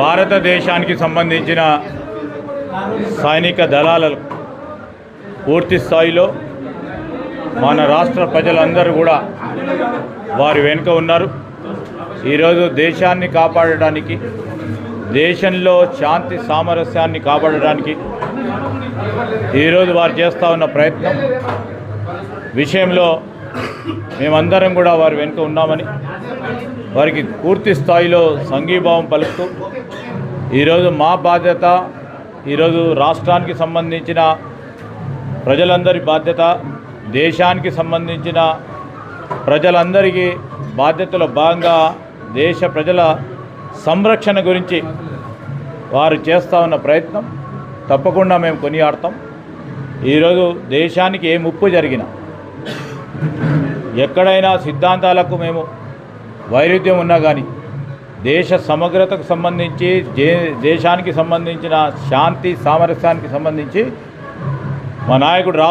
భారతదేశానికి సంబంధించిన సైనిక దళాలకు పూర్తి స్థాయిలో మన రాష్ట్ర ప్రజలందరూ కూడా వారి వెనుక ఉన్నారు. ఈరోజు దేశాన్ని కాపాడడానికి దేశంలో శాంతి సామరస్యాన్ని కాపాడడానికి ఈరోజు వారు చేస్తూ ఉన్న ప్రయత్నం విషయంలో మేమందరం కూడా వారి వెనుక ఉన్నామని వారికి పూర్తి స్థాయిలో సంఘీభావం పలుకుతూ ఈరోజు మా బాధ్యత ఈరోజు రాష్ట్రానికి సంబంధించిన ప్రజలందరి బాధ్యత దేశానికి సంబంధించిన ప్రజలందరికీ బాధ్యతలో భాగంగా దేశ ప్రజల సంరక్షణ గురించి వారు చేస్తూ ఉన్న ప్రయత్నం తప్పకుండా మేము కొనియాడతాం. ఈరోజు దేశానికి ఏ ముప్పు జరిగినా ఎక్కడైనా సిద్ధాంతాలకు మేము వైరుధ్యం ఉన్నా కానీ దేశ సమగ్రతకు సంబంధించి దే దేశానికి సంబంధించిన శాంతి సామరస్యానికి సంబంధించి మా నాయకుడు రావు